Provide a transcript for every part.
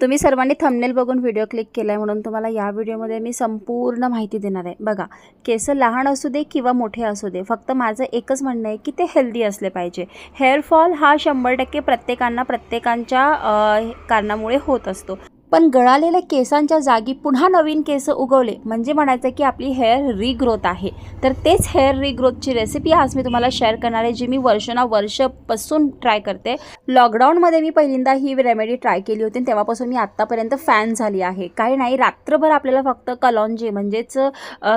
तुम्ही सर्वांनी थंबनेल बघून व्हिडिओ क्लिक केला आहे म्हणून तुम्हाला या व्हिडिओमध्ये मी संपूर्ण माहिती देणार आहे. बघा केस लहान असू दे किंवा मोठे असू दे फक्त माझं एकच म्हणणं आहे की ते हेल्दी असले पाहिजे. हेअरफॉल हा शंभर टक्के प्रत्येकांना प्रत्येकांच्या कारणामुळे होत असतो. पण गळालेल्या केसांच्या जागी पुन्हा नवीन केस उगवले. म्हणजे म्हणायचं की आपली हेअर रिग्रोथ आहे. तर तेच हेअर रिग्रोथची रेसिपी आज मी तुम्हाला शेअर करणार आहे जी मी वर्षानुवर्षपासून ट्राय करते. लॉकडाऊनमध्ये मी पहिल्यांदा ही रेमेडी ट्राय केली होती आणि तेव्हापासून मी आत्तापर्यंत फॅन झाली आहे. काही नाही रात्रभर आपल्याला फक्त कलॉन्जी म्हणजेच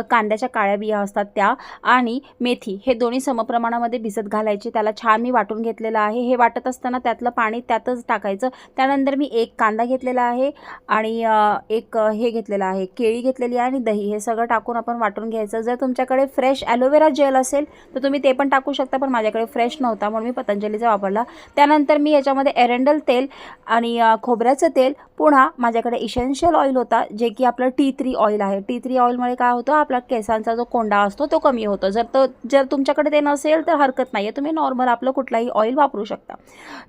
कांद्याच्या काळ्या बिया असतात त्या आणि मेथी हे दोन्ही समप्रमाणामध्ये भिजत घालायचे. त्याला छान मी वाटून घेतलेलं आहे. हे वाटत असताना त्यातलं पाणी त्यातच टाकायचं. त्यानंतर मी एक कांदा घेतलेला आहे. आणि एक हे घेतलेलं आहे केळी घेतलेली आहे आणि दही. हे सगळं टाकून आपण वाटून घ्यायचं. जर तुमच्याकडे फ्रेश ॲलोवेरा जेल असेल तर तुम्ही ते पण टाकू शकता पण माझ्याकडे फ्रेश नव्हता म्हणून मी पतंजलीचा वापरला. त्यानंतर मी याच्यामध्ये एरंडल तेल आणि खोबऱ्याचं तेल पुन्हा माझ्याकडे इशेन्शियल ऑइल होता जे की आपलं टी थ्री ऑइल आहे. टी थ्री ऑइलमुळे काय होतं आपला केसांचा जो कोंडा असतो तो कमी होतो. जर तो जर तुमच्याकडे ते नसेल तर हरकत नाही आहे तुम्ही नॉर्मल आपलं कुठलाही ऑइल वापरू शकता.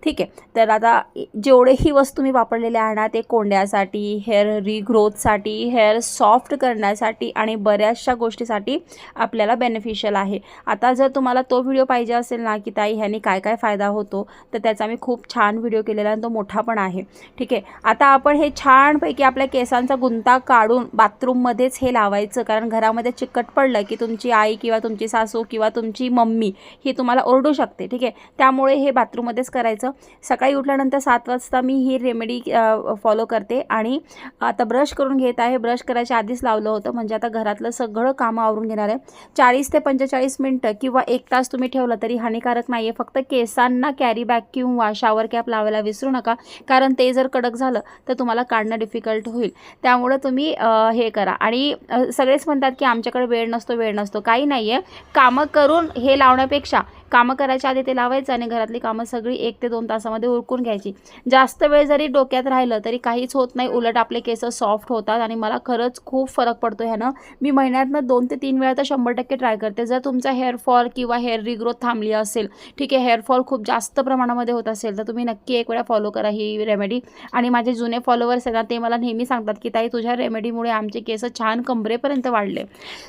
ठीक आहे. तर आता जेवढेही वस्तू मी वापरलेल्या आहे ना ते कोंड्या करण्यासाठी हेअर रिग्रोथसाठी हेअर सॉफ्ट करण्यासाठी आणि बऱ्याचशा गोष्टीसाठी आपल्याला बेनिफिशियल आहे. आता जर तुम्हाला तो व्हिडिओ पाहिजे असेल ना की ताई ह्यानी काय काय फायदा होतो तर त्याचा मी खूप छान व्हिडिओ केलेला आहे आणि तो मोठा पण आहे. ठीक आहे? आता आपण हे छानपैकी आपल्या केसांचा गुंता काढून बाथरूममध्येच हे लावायचं. कारण घरामध्ये चिकट पडलं की तुमची आई किंवा तुमची सासू किंवा तुमची मम्मी ही तुम्हाला ओरडू शकते. ठीक आहे? त्यामुळे हे बाथरूममध्येच करायचं. सकाळी उठल्यानंतर सात वाजता मी ही रेमेडी फॉलो करते. आणि आता ब्रश करून घेत आहे. ब्रश करायच्या आधीच लावलं होतं. म्हणजे आता घरातलं सगळं कामं आवरून घेणार आहे. चाळीस ते पंचेचाळीस मिनटं किंवा एक तास तुम्ही ठेवलं तरी हानिकारक नाही आहे फक्त केसांना कॅरी बॅग किंवा शावर कॅप लावायला विसरू नका. कारण ते जर कडक झालं तर तुम्हाला काढणं डिफिकल्ट होईल. त्यामुळं तुम्ही हे करा. आणि सगळेच म्हणतात की आमच्याकडे वेळ नसतो वेळ नसतो. काही नाही आहे कामं करून हे लावण्यापेक्षा कामं करायच्या आधी ते लावायचं आणि घरातली कामं सगळी एक ते दोन तासामध्ये उरकून घ्यायची. जास्त वेळ जरी डोक्यात राहिलं तरी काहीच होत होत नाही उलट आपले केस सॉफ्ट होतात आणि मला खरंच खूप फरक पडतो ह्यानं. मी महिन्यातनं दोन ते तीन वेळा तर शंभर टक्के ट्राय करते. जर तुमचा हेअरफॉल किंवा हेअर रिग्रोथ थांबली असेल ठीक आहे हेअरफॉल खूप जास्त प्रमाणामध्ये होत असेल तर तुम्ही नक्की एक वेळा फॉलो करा ही रेमेडी आणि माझे जुने फॉलोअर्स आहेत ना ते मला नेहमी सांगतात की ताई तुझ्या रेमेडीमुळे आमचे केस छान कमरेपर्यंत वाढले.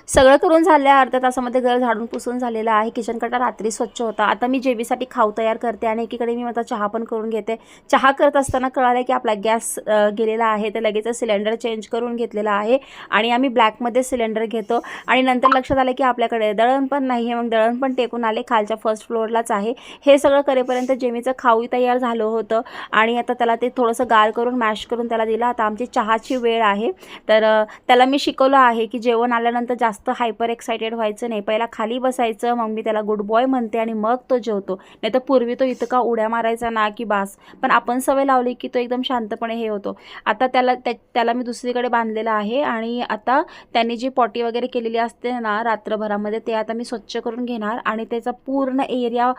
सगळं करून झाल्या अर्ध्या तासामध्ये घर झाडून पुसून झालेलं आहे. किचन कटा रात्री स्वच्छ होता. आता मी जेबीसाठी खाऊ तयार करते आणि एकीकडे मी माझा चहा पण करून घेते. चहा करत असताना कळालं की आपला गॅस अ, गेलेला आहे तर लगेच सिलेंडर चेंज करून घेतलेला आहे आणि आम्ही ब्लॅकमध्ये सिलेंडर घेतो. आणि नंतर लक्षात आलं की आपल्याकडे दळण पण नाही आहे मग दळण पण टेकून आले. खालच्या फर्स्ट फ्लोअरलाच आहे. हे सगळं करेपर्यंत जेमीचं खाऊ तयार झालं होतं आणि आता त्याला ते थोडंसं गार करून मॅश करून त्याला दिलं. आता आमची चहाची वेळ आहे. तर त्याला मी शिकवलं आहे की जेवण आल्यानंतर जास्त हायपर एक्सायटेड व्हायचं नाही. पहिला खाली बसायचं मग मी त्याला गुड बॉय म्हणते आणि मग तो जेवतो. नाही तर पूर्वी तो इतका उड्या मारायचा ना की बास. पण आपण सवय लावली की तो एकदम शांतपणे हे होतो. आता त्याला त्या त्याला मी दुसरीकडे बांधलेलं आहे आणि आता त्याने जी पॉटी वगैरे केलेली असते ना रात्रभरामध्ये ते आता मी स्वच्छ करून घेणार आणि त्याचा पूर्ण एरिया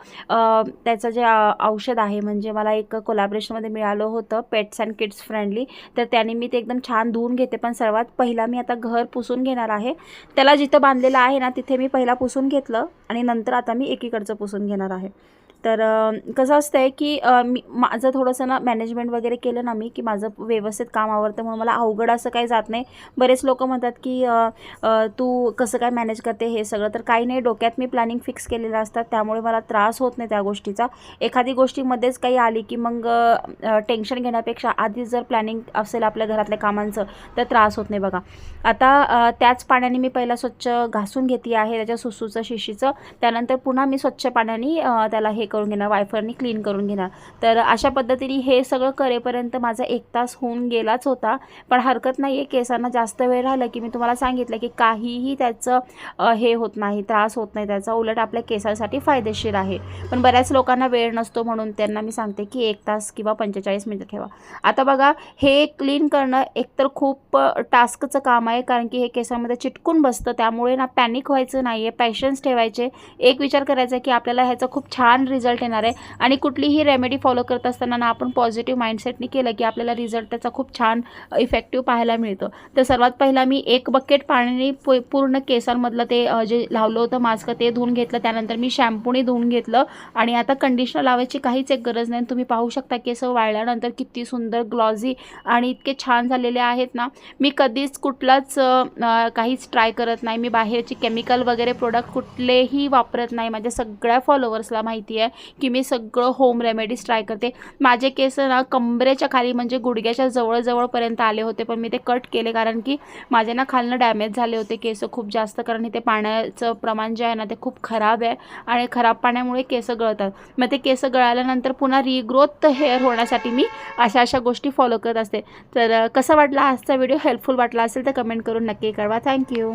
त्याचं जे औषध आहे म्हणजे मला एक कोलॅबरेशनमध्ये मिळालं होतं पेट्स अँड किड्स फ्रेंडली तर त्याने मी ते एकदम छान धुवून घेते. पण सर्वात पहिला मी आता घर पुसून घेणार आहे. त्याला जिथं बांधलेलं आहे ना तिथे मी पहिला पुसून घेतलं आणि नंतर आता मी एकीकडचं पुसून घेणार आहे. तर कसं असतं आहे की मी माझं थोडंसं ना मॅनेजमेंट वगैरे केलं ना मी की माझं व्यवस्थित काम आवडतं म्हणून मला अवघड असं काही जात नाही. बरेच लोक म्हणतात की तू कसं काय मॅनेज करते हे सगळं तर काही नाही डोक्यात मी प्लॅनिंग फिक्स केलेलं असतात त्यामुळे मला त्रास होत नाही त्या गोष्टीचा. एखादी गोष्टीमध्येच काही आली की मग टेन्शन घेण्यापेक्षा आधीच जर प्लॅनिंग असेल आपल्या घरातल्या कामांचं तर त्रास होत नाही बघा. आता त्याच पाण्याने मी पहिला स्वच्छ घासून घेते आहे त्याच्या सुसूचं शिशीचं. त्यानंतर पुन्हा मी स्वच्छ पाण्याने त्याला हे करून घेणार वायफरनी क्लीन करून घेणार. तर अशा पद्धतीने हे सगळं करेपर्यंत माझा एक तास होऊन गेलाच होता. पण हरकत नाही आहे केसांना जास्त वेळ राहिलं की मी तुम्हाला सांगितलं की काहीही त्याचं हे होत नाही त्रास होत नाही. त्याचा उलट आपल्या केसांसाठी फायदेशीर आहे. पण बऱ्याच लोकांना वेळ नसतो म्हणून त्यांना मी सांगते की एक तास किंवा पंचेचाळीस मिनटं ठेवा. आता बघा हे क्लीन करणं एकतर खूप टास्कचं काम आहे. कारण की हे केसामध्ये चिटकून बसतं. त्यामुळे ना पॅनिक व्हायचं नाही आहे पॅशन्स ठेवायचे. एक विचार करायचा की आपल्याला ह्याचा खूप छान रिझल्ट रिझल्ट येणार आहे. आणि कुठलीही रेमेडी फॉलो करत असताना ना आपण पॉझिटिव्ह माइंडसेटने केलं की आपल्याला रिझल्ट त्याचा खूप छान इफेक्टिव्ह पाहायला मिळतं. तर सर्वात पहिला मी एक बकेट पाण्याने पु पूर्ण केसांमधलं ते जे लावलं होतं मास्क ते धुवून घेतलं. त्यानंतर मी शॅम्पूने धुवून घेतलं. आणि आता कंडिशनर लावायची काहीच एक गरज नाही. तुम्ही पाहू शकता केस वाळल्यानंतर किती सुंदर ग्लॉझी आणि इतके छान झालेले आहेत ना. मी कधीच कुठलाच काहीच ट्राय करत नाही. मी बाहेरची केमिकल वगैरे प्रोडक्ट कुठलेही वापरत नाही. माझ्या सगळ्या फॉलोअर्सला माहिती आहे. की मी सगळं होम रेमेडीज ट्राय करते. माझे केस ना कंबरेच्या खाली म्हणजे गुडघ्याच्या जवळजवळपर्यंत आले होते पण मी ते कट केले कारण की माझे ना खालनं डॅमेज झाले होते केस खूप जास्त कारण इथे पाण्याचं प्रमाण जे आहे ना ते खूप खराब आहे आणि खराब पाण्यामुळे केस गळतात. मग ते केस गळाल्यानंतर पुन्हा रिग्रोथ हेअर होण्यासाठी मी अशा अशा गोष्टी फॉलो करत असते. तर कसा वाटला आजचा व्हिडिओ हेल्पफुल वाटला असेल तर कमेंट करून नक्की कळवा. थँक्यू